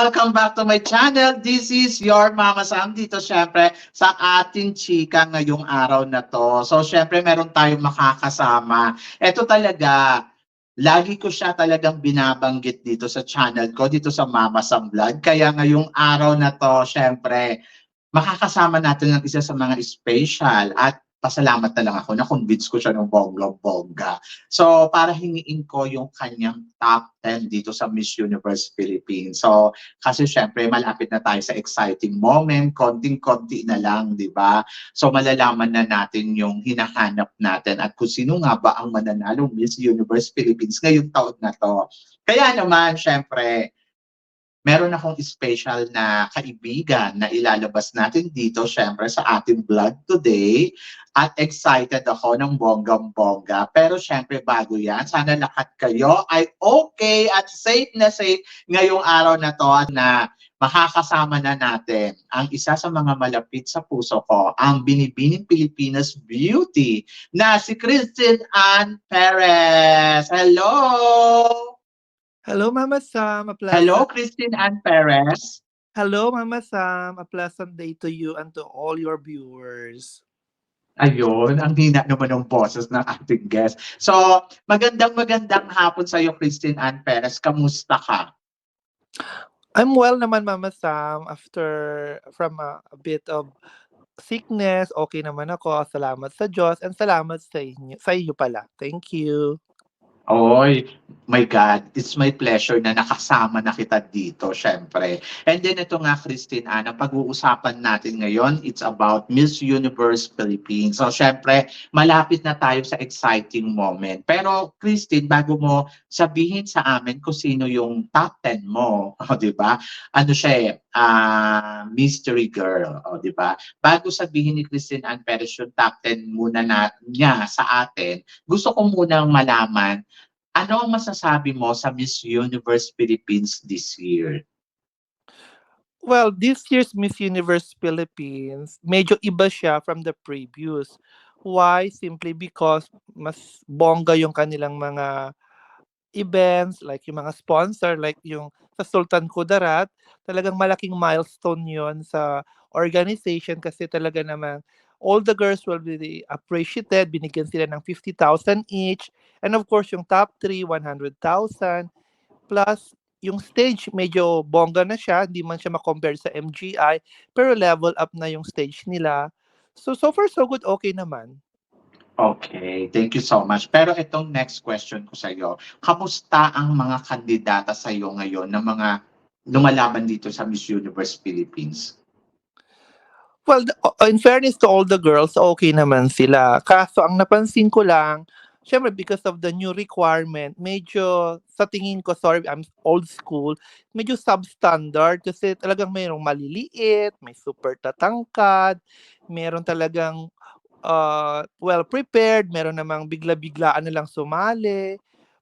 Welcome back to my channel. This is your Mama Sam dito syempre sa ating chika ngayong araw na to. So syempre meron tayong makakasama. Ito talaga, lagi ko siya talagang binabanggit dito sa channel ko, dito sa Mama Sam Vlog. Kaya ngayong araw na to, syempre, makakasama natin ang isa sa mga special at pasalamat na lang ako na convince ko siya ng bongga-bongga. So, para hingiin ko yung kanyang top 10 dito sa Miss Universe Philippines. So, kasi syempre, malapit na tayo sa exciting moment, konting-konti na lang, di ba? So, malalaman na natin yung hinahanap natin at kung sino nga ba ang mananalo Miss Universe Philippines ngayong taon na to. Kaya naman, syempre, meron akong special na kaibigan na ilalabas natin dito, syempre, sa ating vlog today. At excited ako ng bonggang-bongga. Pero syempre, bago yan, sana lahat kayo ay okay at safe na safe ngayong araw na to na makakasama na natin ang isa sa mga malapit sa puso ko, ang Binibining Pilipinas Beauty na si Christine Ann Perez. Hello! Hello, Mama Sam. A pleasant, Hello, Christine Ann Perez. Hello, Mama Sam. A pleasant day to you and to all your viewers. Ayun, ang hina naman ng boses ng ating guest. So, magandang magandang hapon sa iyo, Christine Ann Perez. Kamusta ka? I'm well naman, Mama Sam. After from a, a bit of sickness, okay naman ako. Salamat sa Diyos and salamat sa inyo, sa iyo pala. Thank you. Oy, my God, it's my pleasure na nakasama na kita dito, syempre. And then ito nga, Christine Ann, ang pag-uusapan natin ngayon, it's about Miss Universe Philippines. So, syempre, malapit na tayo sa exciting moment. Pero, Christine, bago mo sabihin sa amin kung sino yung top 10 mo, o, di ba? Ano siya eh, ah, mystery girl, o, di ba? Bago sabihin ni Christine Ann Perez yung top 10 muna na, niya sa atin, gusto ko munang malaman ano ang masasabi mo sa Miss Universe Philippines this year? Well, this year's Miss Universe Philippines, medyo iba siya from the previous. Why? Simply because mas bongga yung kanilang mga events, like yung mga sponsor, like yung sa Sultan Kudarat, talagang malaking milestone yon sa organization kasi talaga naman all the girls will be appreciated, binigyan sila ng 50,000 each, and of course yung top 3, 100,000, plus yung stage medyo bongga na siya, hindi man siya makompare sa MGI, pero level up na yung stage nila. So, so far so good, okay naman. Okay, thank you so much. Pero itong next question ko sa iyo, kamusta ang mga kandidata sa iyo ngayon na mga lumalaban dito sa Miss Universe Philippines? Well, in fairness to all the girls, okay naman sila. Kaso ang napansin ko lang, syempre because of the new requirement, medyo sa tingin ko, sorry, I'm old school, medyo substandard kasi talagang mayroong maliliit, may super tatangkad, meron talagang uh, well prepared, meron namang bigla-biglaan na lang sumali.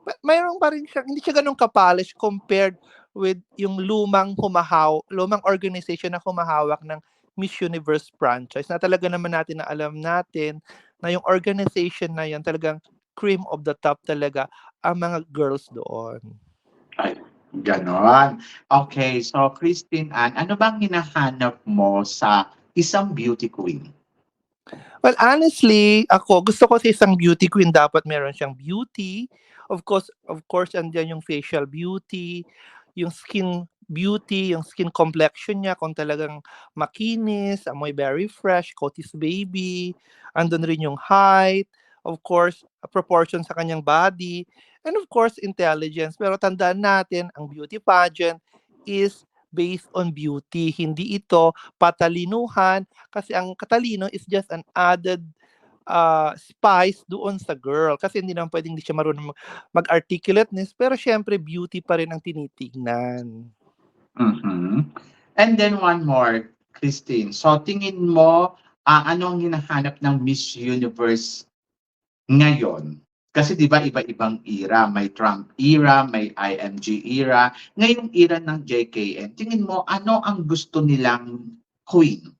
Ma- Mayroon pa rin siya, hindi siya ganun kapalish compared with yung lumang humahaw, lumang organization na humahawak ng Miss Universe franchise na talaga naman natin na alam natin na yung organization na yan talagang cream of the top talaga ang mga girls doon. Ganon. Okay, so Christine Ann, ano bang hinahanap mo sa isang beauty queen? Well, honestly, ako gusto ko sa isang beauty queen dapat meron siyang beauty. Of course, of course, andyan yung facial beauty, yung skin beauty, yung skin complexion niya kung talagang makinis, amoy very fresh, Coty's baby. Andun rin yung height, of course, proportion sa kanyang body, and of course, intelligence. Pero tandaan natin, ang beauty pageant is based on beauty. Hindi ito patalinuhan kasi ang katalino is just an added uh, spice doon sa girl. Kasi hindi naman pwedeng hindi siya marunong mag- mag-articulateness, pero syempre beauty pa rin ang tinitignan. Mhm. And then one more, Christine. So tingin mo, ah, ano ang hinahanap ng Miss Universe ngayon? Kasi di ba iba-ibang era, may Trump era, may IMG era, ngayong era ng JKN. Tingin mo, ano ang gusto nilang queen?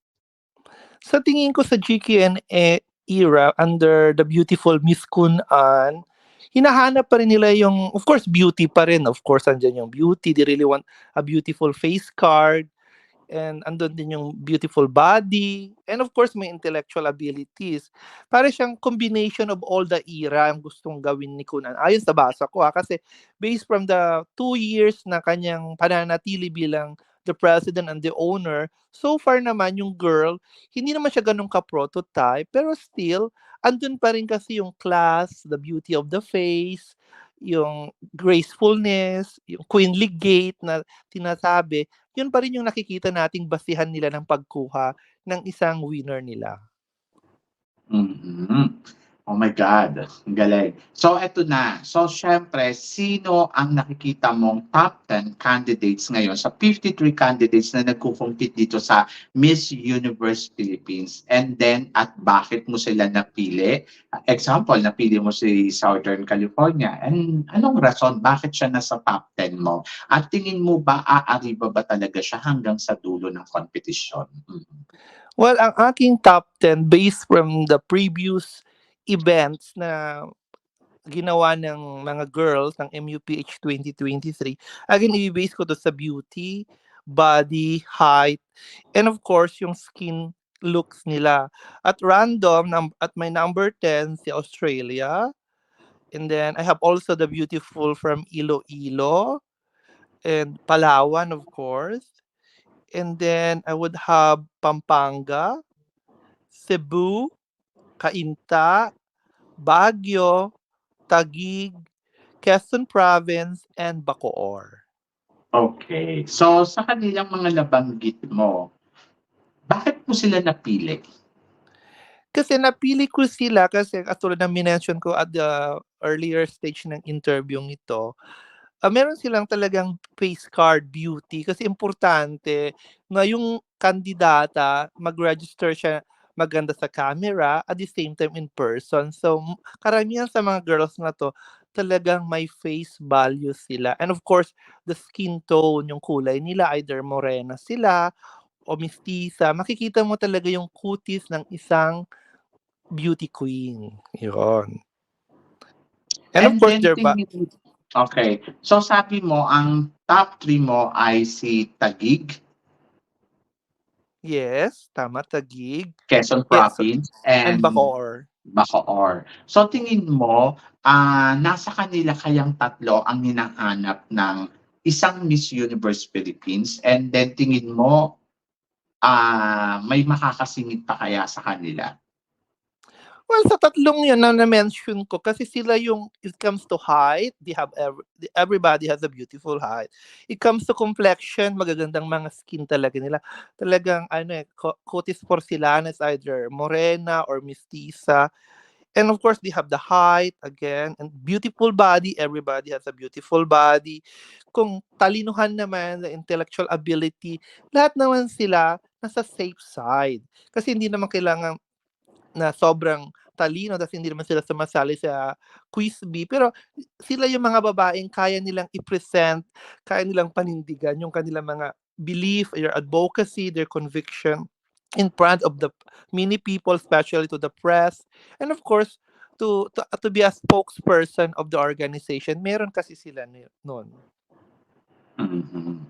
Sa tingin ko sa GKN e- era under the beautiful Miss Kun An, hinahanap pa rin nila yung, of course, beauty pa rin. Of course, andyan yung beauty. They really want a beautiful face card. And andun din yung beautiful body. And of course, may intellectual abilities. Para siyang combination of all the era ang gustong gawin ni Kunan. Ayon sa basa ko ha, kasi based from the two years na kanyang pananatili bilang the president and the owner, so far naman yung girl, hindi naman siya ganun ka-prototype, pero still, andun pa rin kasi yung class, the beauty of the face, yung gracefulness, yung queenly gait na tinasabi, yun pa rin yung nakikita nating basihan nila ng pagkuha ng isang winner nila. Mhm. Oh my God, ang galing. So, eto na. So, syempre, sino ang nakikita mong top 10 candidates ngayon sa 53 candidates na nagko-compete dito sa Miss Universe Philippines? And then, at bakit mo sila napili? Example, napili mo si Southern California. And anong rason? Bakit siya nasa top 10 mo? At tingin mo ba, aariba ba talaga siya hanggang sa dulo ng competition? Mhm. Well, ang aking top 10 based from the previous events na ginawa ng mga girls ng MUPH 2023, again, i-base ko to sa beauty, body, height, and of course, yung skin looks nila. At random, num- at my number 10, si Australia. And then, I have also the beautiful from Iloilo and Palawan, of course. And then, I would have Pampanga, Cebu, Cainta, Baguio, Taguig, Quezon Province, and Bacoor. Okay. So, sa kanilang mga nabanggit mo, bakit mo sila napili? Kasi napili ko sila kasi katulad ng minention ko at the earlier stage ng interview ito, ah, meron silang talagang face card beauty kasi importante na yung kandidata mag-register siya maganda sa camera at the same time in person. So karamihan sa mga girls na to talagang may face value sila. And of course, the skin tone, yung kulay nila, either morena sila o mestiza, makikita mo talaga yung kutis ng isang beauty queen. Yun. And, of course, their ba- Okay. So, sabi mo, ang top 3 mo ay si Taguig, yes, tama, Tagig, Quezon Yes, Province, and and, Bacoor. Bacoor. So, tingin mo, ah nasa kanila kayang tatlo ang hinahanap ng isang Miss Universe Philippines and then tingin mo, ah may makakasingit pa kaya sa kanila? Well, sa tatlong yun na na-mention ko, kasi sila yung, it comes to height, they have every, everybody has a beautiful height. It comes to complexion, magagandang mga skin talaga nila. Talagang, ano eh, co- cutis porcelana is either morena or mestiza. And of course, they have the height, again, and beautiful body. Everybody has a beautiful body. Kung talinuhan naman, the intellectual ability, lahat naman sila nasa safe side. Kasi hindi naman kailangan na sobrang talino tapos hindi naman sila sumasali sa quiz bee. Pero sila yung mga babaeng kaya nilang i-present, kaya nilang panindigan yung kanilang mga belief, their advocacy, their conviction in front of the many people, especially to the press. And of course, to, to, to be a spokesperson of the organization. Meron kasi sila noon. Mhm.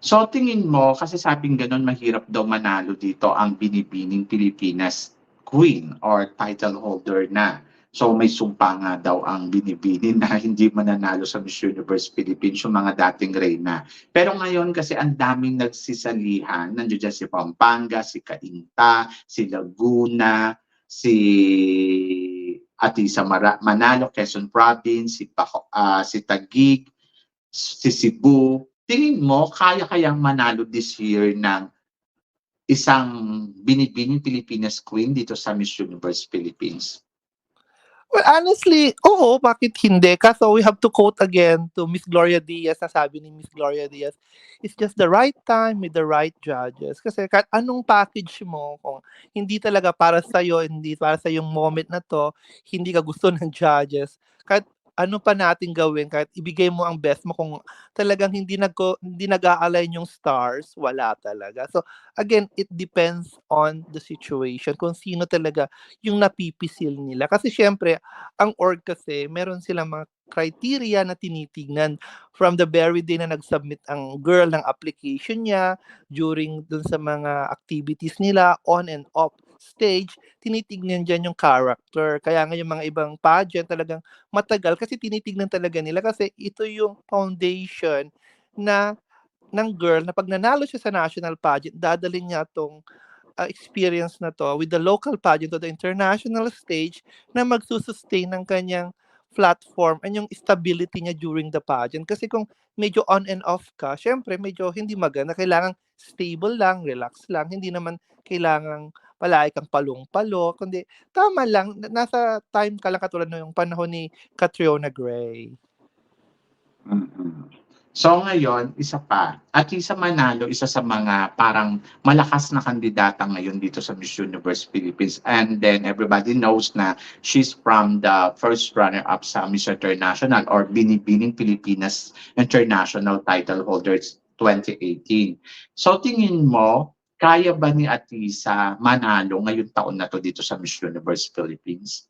So tingin mo, kasi sabing ganun, mahirap daw manalo dito ang binibining Pilipinas Queen or title holder na. So may sumpa nga daw ang binibini na hindi mananalo sa Miss Universe Philippines yung mga dating reyna. Pero ngayon kasi ang daming nagsisalihan, nandiyo dyan si Pampanga, si Cainta, si Laguna, si Atisa Mara- Manalo, Quezon Province, si, Baco, ah, si Taguig, si Cebu, tingin mo kaya kayang manalo this year ng isang binibining Pilipinas Queen dito sa Miss Universe Philippines? Well, honestly, oo, bakit hindi? Kaso we have to quote again to Miss Gloria Diaz, sasabi ni Miss Gloria Diaz, it's just the right time with the right judges. Kasi kahit anong package mo, kung hindi talaga para sa'yo, hindi para sa yung moment na to, hindi ka gusto ng judges, kahit ano pa natin gawin kahit ibigay mo ang best mo kung talagang hindi nagko hindi nag-a-align yung stars, wala talaga. So again, it depends on the situation kung sino talaga yung napipisil nila. Kasi siyempre, ang org kasi meron silang mga criteria na tinitignan from the very day na nag-submit ang girl ng application niya during dun sa mga activities nila on and off stage, tinitignan dyan yung character. Kaya nga yung mga ibang pageant talagang matagal kasi tinitignan talaga nila kasi ito yung foundation na ng girl na pag nanalo siya sa national pageant, dadalhin niya tong uh, experience na to with the local pageant to the international stage na magsusustain ng kanyang platform and yung stability niya during the pageant. Kasi kung medyo on and off ka, syempre medyo hindi maganda. Kailangan stable lang, relax lang. Hindi naman kailangan palagi kang palong-palo, kundi tama lang, na- nasa time ka lang katulad ng panahon ni Catriona Gray. So ngayon, isa pa, at Lisa Manalo, isa sa mga parang malakas na kandidata ngayon dito sa Miss Universe Philippines. And then everybody knows na she's from the first runner-up sa Miss International or Binibining Pilipinas International title holders 2018. So tingin mo, kaya ba ni Atisa manalo ngayong taon na to dito sa Miss Universe Philippines?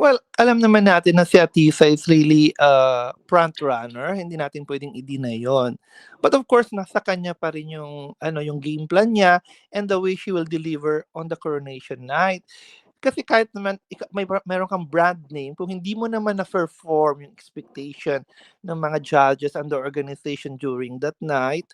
Well, alam naman natin na si Atisa is really a front runner. Hindi natin pwedeng i-deny yon. But of course, nasa kanya pa rin yung, ano, yung game plan niya and the way she will deliver on the coronation night. Kasi kahit naman may meron kang brand name, kung hindi mo naman na-perform yung expectation ng mga judges and the organization during that night,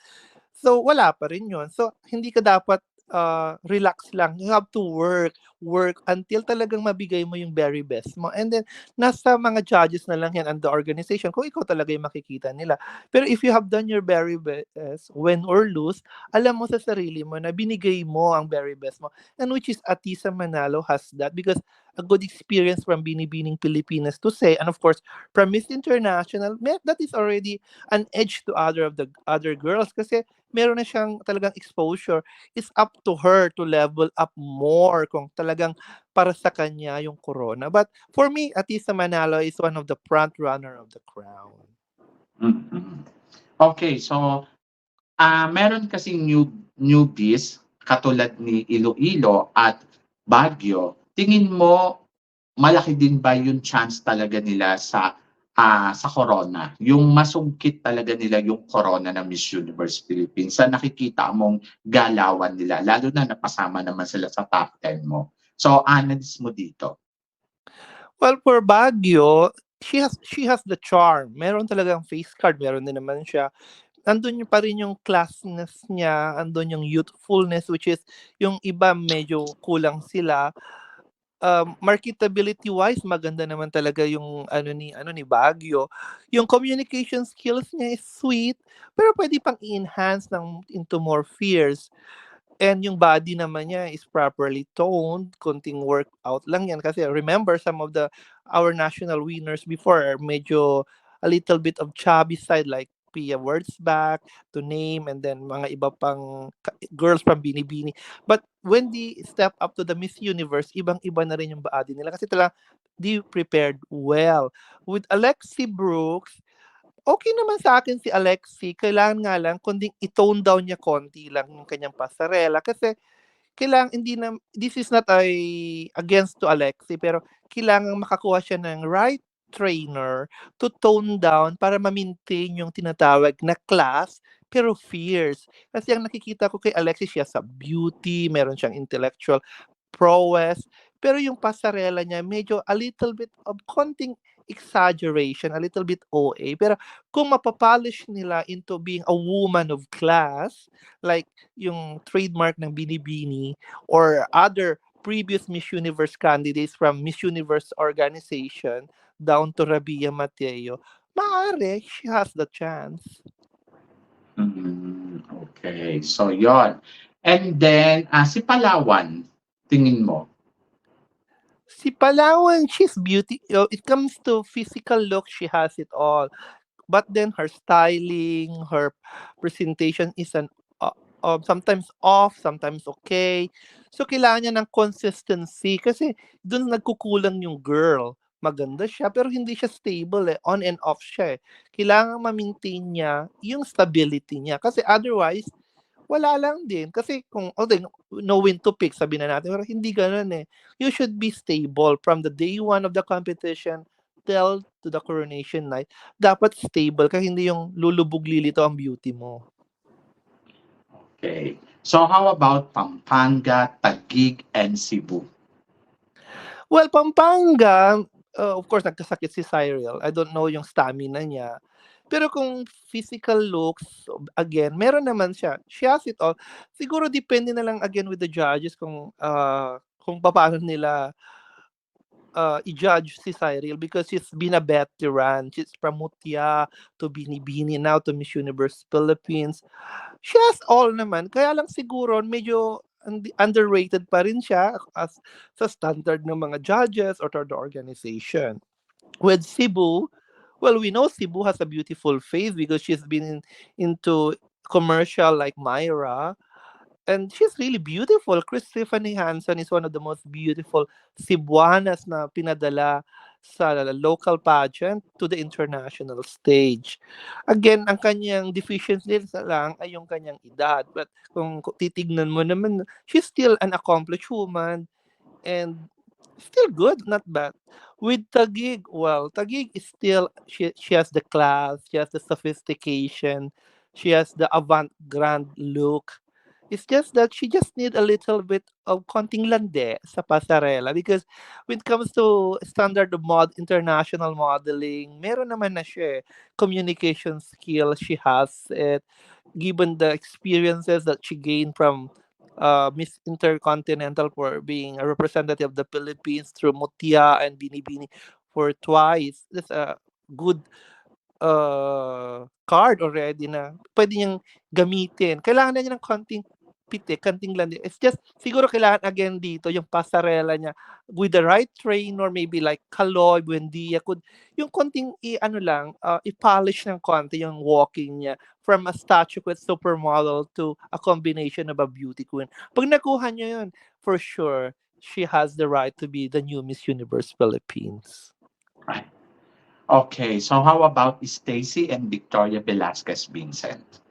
so wala pa rin yun. So hindi ka dapat uh, relax lang. You have to work, work until talagang mabigay mo yung very best mo. And then, nasa mga judges na lang yan and the organization kung ikaw talaga yung makikita nila. Pero if you have done your very best, win or lose, alam mo sa sarili mo na binigay mo ang very best mo. And which is Atisa Manalo has that because a good experience from Binibining Pilipinas to say, and of course, from Miss International, that is already an edge to other of the other girls kasi meron na siyang talagang exposure it's up to her to level up more kung talagang para sa kanya yung corona. But for me, Atisa Manalo is one of the front runner of the crown. Mhm. Okay, so ah meron kasing new newbies katulad ni Iloilo at Baguio. Tingin mo malaki din ba yung chance talaga nila sa ah sa corona? Yung masungkit talaga nila yung corona ng Miss Universe Philippines sa nakikita mong galawan nila lalo na napasama naman sila sa top 10 mo. So analyst mo dito. Well, for Baguio, she has she has the charm. Meron talagang face card, meron din naman siya. Andun pa rin yung classness niya, andun yung youthfulness which is yung iba medyo kulang sila. Um, marketability wise maganda naman talaga yung ano ni ano ni Baguio. Yung communication skills niya is sweet, pero pwede pang i-enhance ng into more fierce. And yung body naman niya is properly toned, konting workout lang yan kasi remember some of the our national winners before medyo a little bit of chubby side like Pia Wurtzbach to name and then mga iba pang girls from Binibini. But when they step up to the Miss Universe, ibang-iba na rin yung body nila kasi talaga they prepared well. With Alexi Brooks, okay naman sa akin si Alexi. Kailangan nga lang, kunding i-tone down niya konti lang yung kanyang pasarela. Kasi, kailangan, hindi na, this is not a, against to Alexi, pero kailangan makakuha siya ng right trainer to tone down para ma-maintain yung tinatawag na class pero fierce. Kasi ang nakikita ko kay Alexis, siya sa beauty, meron siyang intellectual prowess, pero yung pasarela niya medyo a little bit of konting exaggeration, a little bit OA. Pero kung mapapolish nila into being a woman of class, like yung trademark ng Binibini or other previous Miss Universe candidates from Miss Universe organization down to Rabia Mateo, maaari, she has the chance. Mhm. Okay, so yon. And then ah si Palawan, tingin mo? Si Palawan, she's beauty. uh, It comes to physical look, she has it all. But then her styling, her presentation is an uh, uh, sometimes off, sometimes okay. So kailangan niya ng consistency kasi doon nagkukulang yung girl. maganda siya, pero hindi siya stable eh. On and off siya eh. Kailangan ma-maintain niya yung stability niya. Kasi otherwise, wala lang din. Kasi kung, okay, no win to pick, sabi na natin, pero hindi ganun eh. You should be stable from the day one of the competition till to the coronation night. Dapat stable ka, hindi yung lulubog lilito ang beauty mo. Okay. So how about Pampanga, Taguig, and Cebu? Well, Pampanga, uh, of course, nagkasakit si Cyril. I don't know yung stamina niya. Pero kung physical looks, again, meron naman siya. She has it all. Siguro depende na lang again with the judges kung uh, kung paano nila uh, i-judge si Cyril because she's been a veteran. She's from Mutia to Binibini now to Miss Universe Philippines. She has all naman. Kaya lang siguro medyo und- underrated pa rin siya as sa standard ng mga judges or to the organization. With Cebu, well, we know Cebu has a beautiful face because she's been in, into commercial like Myra. And she's really beautiful. Chris Tiffany Hansen is one of the most beautiful Cebuanas na pinadala sa local pageant to the international stage. Again, ang kanyang deficiency lang ay yung kanyang edad. But kung titignan mo naman, she's still an accomplished woman and still good, not bad. With Tagig, well, Tagig is still, she, she has the class, she has the sophistication, she has the avant-garde look. It's just that she just need a little bit of konting lande sa pasarela because when it comes to standard mod international modeling, meron naman na siya eh. communication skill, she has it. Given the experiences that she gained from uh, Miss Intercontinental for being a representative of the Philippines through Mutia and Binibini for twice. That's a good uh, card already na pwede niyang gamitin. Kailangan na niya ng konting pitik, konting landi. It's just, siguro kailangan again dito, yung pasarela niya with the right trainer, maybe like Kaloy, Buendia, could, yung konting, i, ano lang, uh, i-polish ng konti yung walking niya from a statue with supermodel to a combination of a beauty queen. Pag nakuha niya yun, for sure, she has the right to be the new Miss Universe Philippines. Right. Okay, so how about Stacy and Victoria Velasquez Vincent?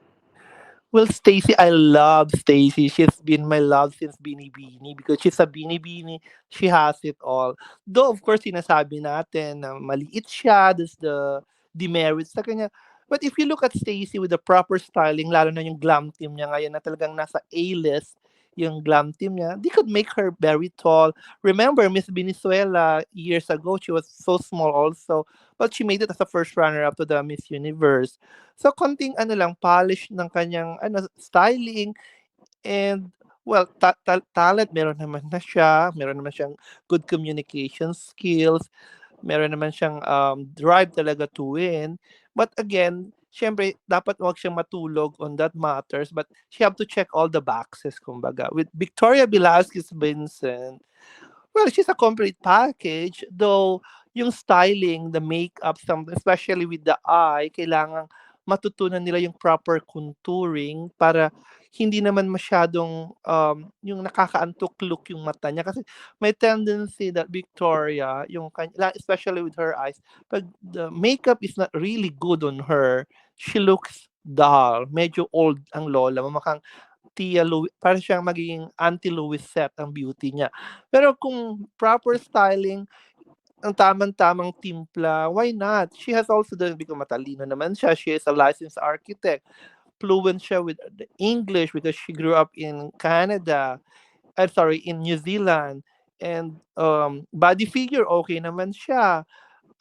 Well, Stacy, I love Stacy. She's been my love since Bini Bini because she's a Bini Bini. She has it all. Though, of course, sinasabi natin na maliit siya, there's the demerits sa kanya. But if you look at Stacy with the proper styling, lalo na yung glam team niya ngayon na talagang nasa A-list yung glam team niya, they could make her very tall. Remember, Miss Venezuela, years ago, she was so small also, but she made it as a first runner-up to the Miss Universe. So, konting ano lang, polish ng kanyang ano, styling and well, ta- ta- talent, meron naman na siya. Meron naman siyang good communication skills. Meron naman siyang um, drive talaga to win. But again, syempre, dapat wag siyang matulog on that matters. But she have to check all the boxes, kumbaga. With Victoria Velasquez Vincent, well, she's a complete package. Though, yung styling, the makeup, something, especially with the eye, kailangan matutunan nila yung proper contouring para hindi naman masyadong um, yung nakakaantok look yung mata niya kasi may tendency that Victoria yung especially with her eyes pag the makeup is not really good on her she looks dull medyo old ang lola mamakang Tia Louis, para siyang magiging anti Louis set ang beauty niya pero kung proper styling ang tamang-tamang timpla, why not? She has also the, because matalino naman siya, she is a licensed architect. Fluent siya with the English because she grew up in Canada. I'm sorry, in New Zealand. And um, body figure, okay naman siya.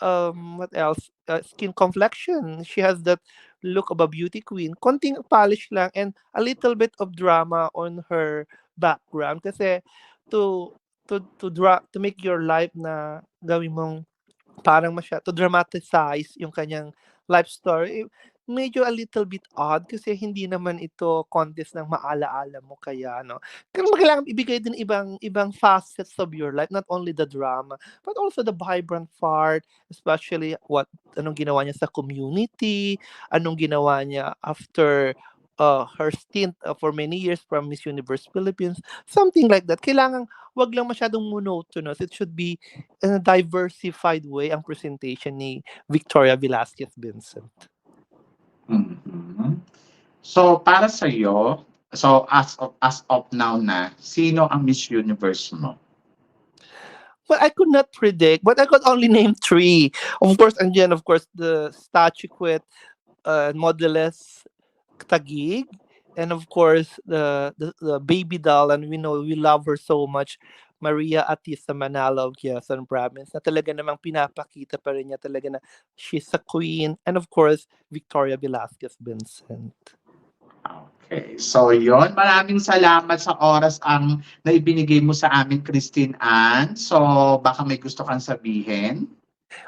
Um, what else? Uh, skin complexion. She has that look of a beauty queen. Konting polish lang and a little bit of drama on her background. Kasi to to to dra to make your life na gawin mong parang masya to dramatize yung kanyang life story, medyo a little bit odd kasi hindi naman ito contest ng maala-ala mo kaya no. Kaya kailangan ibigay din ibang ibang facets of your life, not only the drama, but also the vibrant part, especially what anong ginawa niya sa community, anong ginawa niya after uh, her stint uh, for many years from Miss Universe Philippines, something like that. Kailangan wag lang masyadong monotonous. It should be in a diversified way ang presentation ni Victoria Velasquez Vincent. So, para sa iyo, so as of, as of now na, sino ang Miss Universe mo? Well, I could not predict, but I could only name three. Of course, and then of course the statuette uh, modeless Tagig, and of course the, the the baby doll, and we know we love her so much, Maria Atisa Manalo of Quezon Province, na talaga namang pinapakita pa rin niya talaga na she's a queen, and of course Victoria Velasquez Vincent. Okay. So, yon Maraming salamat sa oras ang naibinigay mo sa amin, Christine Ann. So, baka may gusto kang sabihin.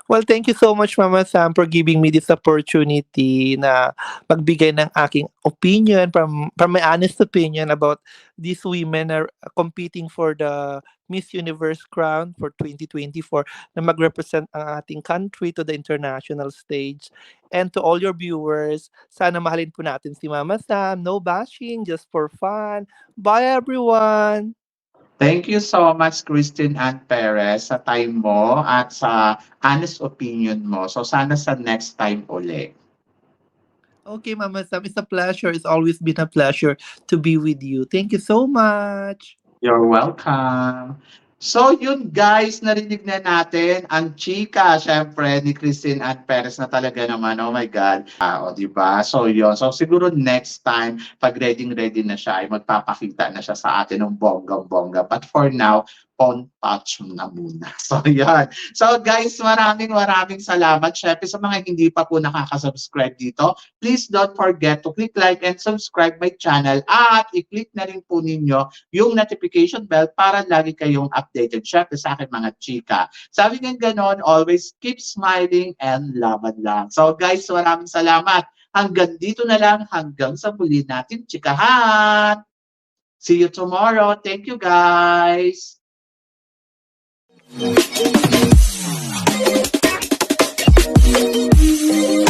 Well, thank you so much, Mama Sam, for giving me this opportunity na magbigay ng aking opinion from, from my honest opinion about these women are competing for the Miss Universe crown for 2024 na mag-represent ang ating country to the international stage. And to all your viewers, sana mahalin po natin si Mama Sam. No bashing, just for fun. Bye, everyone! Thank you so much, Christine Ann Perez, sa time mo at sa honest opinion mo. So, sana sa next time uli. Okay, Mama Sam, it's a pleasure. It's always been a pleasure to be with you. Thank you so much. You're welcome. So yun guys, narinig na natin ang chika, syempre, ni Christine Ann Perez na talaga naman, oh my God. Ah, o, di ba? So yun. So siguro next time, pag ready-ready na siya, ay magpapakita na siya sa atin ng bonggang-bongga. But for now, on touch na muna. So yan. So guys, maraming maraming salamat. Syempre sa mga hindi pa po nakaka-subscribe dito, please don't forget to click like and subscribe my channel at i-click na rin po ninyo yung notification bell para lagi kayong updated. Syempre sa akin mga chika. Sabi nga ganon, always keep smiling and laban lang. So guys, maraming salamat. Hanggang dito na lang, hanggang sa muli natin chikahan. See you tomorrow. Thank you guys. Thank you.